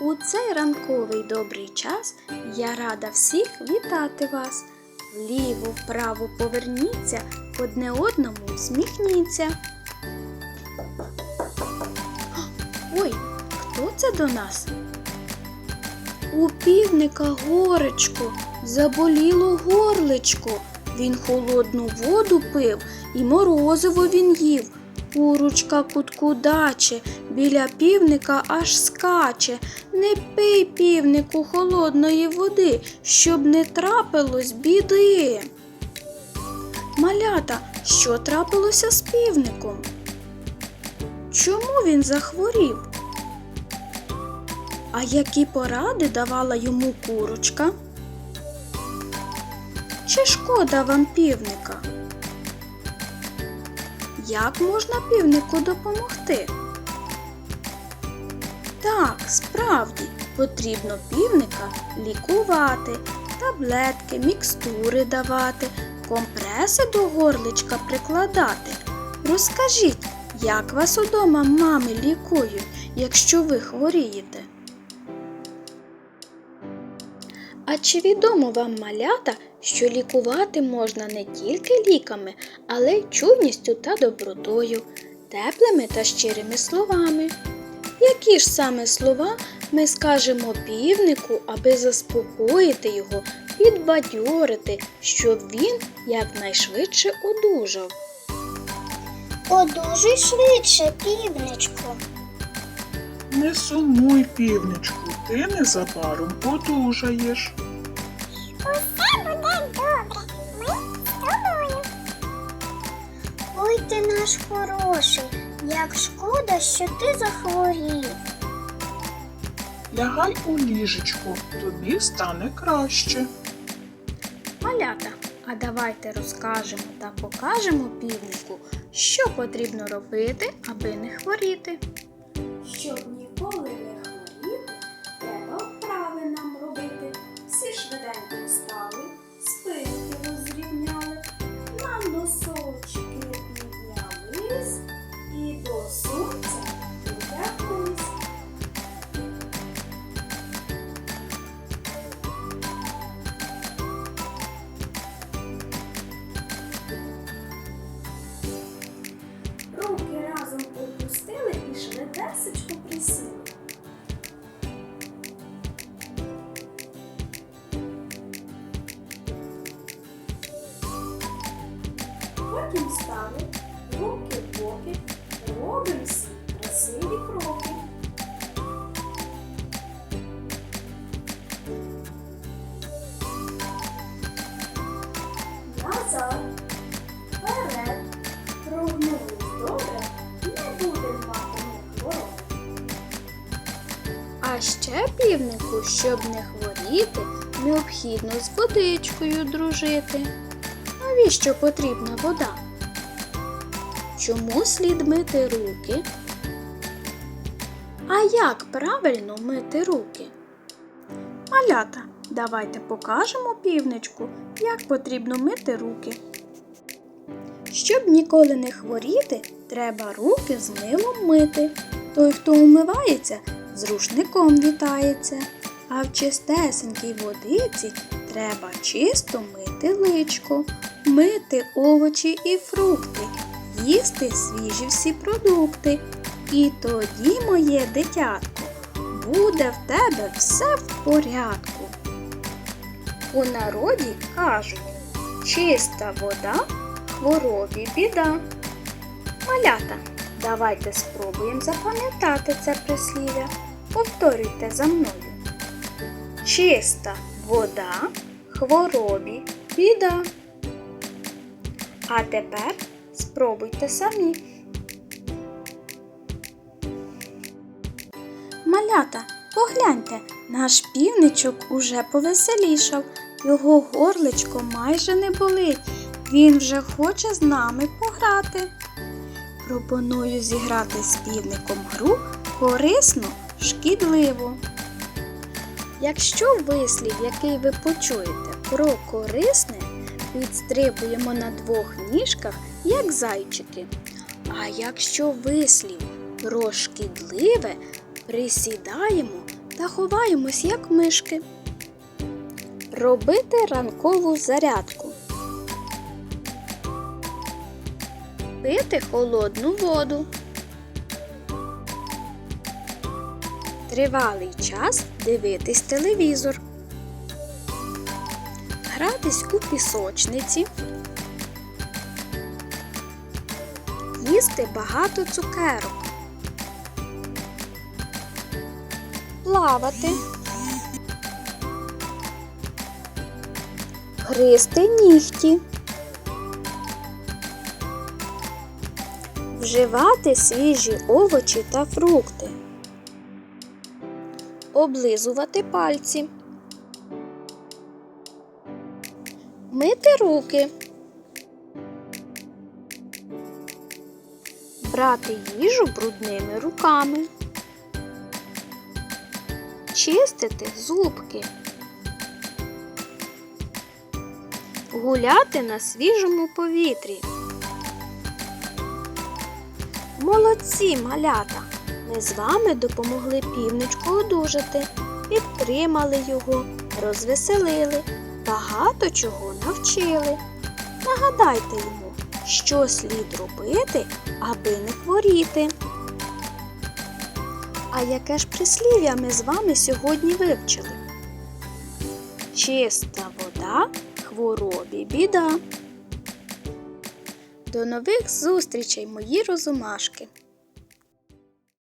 У цей ранковий добрий час я рада всіх вітати вас. Вліво, вправо поверніться, одне одному всміхніться. Ой, хто це до нас? У півника горечко, заболіло горличко. Він холодну воду пив і морозиво він їв. Курочка кутку даче, біля півника аж скаче. Не пий, півнику, холодної води, щоб не трапилось біди. Малята, що трапилося з півником? Чому він захворів? А які поради давала йому курочка? Чи шкода вам півника? Як можна півнику допомогти? Так, справді потрібно півника лікувати, таблетки, мікстури давати, компреси до горличка прикладати. Розкажіть, як вас удома мами лікують, якщо ви хворієте? А чи відомо вам малята, що лікувати можна не тільки ліками, але й чуйністю та добротою, теплими та щирими словами? Які ж саме слова ми скажемо півнику, аби заспокоїти його, підбадьорити, щоб він якнайшвидше одужав? Одужуй швидше, півничку. Не сумуй, півничку, ти незабаром одужаєш. Усе буде добре. Ми з тобою. Ой ти наш хороший, як шкода, що ти захворів. Лягай у ліжечку, тобі стане краще. Малята, а давайте розкажемо та покажемо півнику, що потрібно робити, аби не хворіти. Щоб півнику, щоб не хворіти, необхідно з водичкою дружити. Навіщо потрібна вода? Чому слід мити руки? А як правильно мити руки? Малята, давайте покажемо півничку, як потрібно мити руки. Щоб ніколи не хворіти, треба руки з милом мити. Той, хто умивається, з рушником вітається. А в чистесенькій водиці треба чисто мити личко, мити овочі і фрукти, їсти свіжі всі продукти. І тоді, моє дитятко, буде в тебе все в порядку. У народі кажуть, чиста вода хворобі біда. Малята, давайте спробуємо запам'ятати це прислів'я. Повторюйте за мною. Чиста вода хворобі біда. А тепер спробуйте самі. Малята, погляньте, наш півничок уже повеселішав. Його горличко майже не болить. Він вже хоче з нами пограти. Пропоную зіграти з півником гру корисну, шкідливу. Якщо вислів, який ви почуєте про корисне, підстрибуємо на двох ніжках, як зайчики. А якщо вислів про шкідливе, присідаємо та ховаємось, як мишки. Робити ранкову зарядку. Пити холодну воду. Тривалий час дивитись телевізор. Гратись у пісочниці. Їсти багато цукерок. Плавати. Гризти нігті. Вживати свіжі овочі та фрукти. Облизувати пальці. Мити руки. Брати їжу брудними руками. Чистити зубки. Гуляти на свіжому повітрі. Молодці, малята! Ми з вами допомогли півничку одужати, підтримали його, розвеселили, багато чого навчили. Нагадайте йому, що слід робити, аби не хворіти. А яке ж прислів'я ми з вами сьогодні вивчили? Чиста вода, хворобі біда. До нових зустрічей, мої розумашки!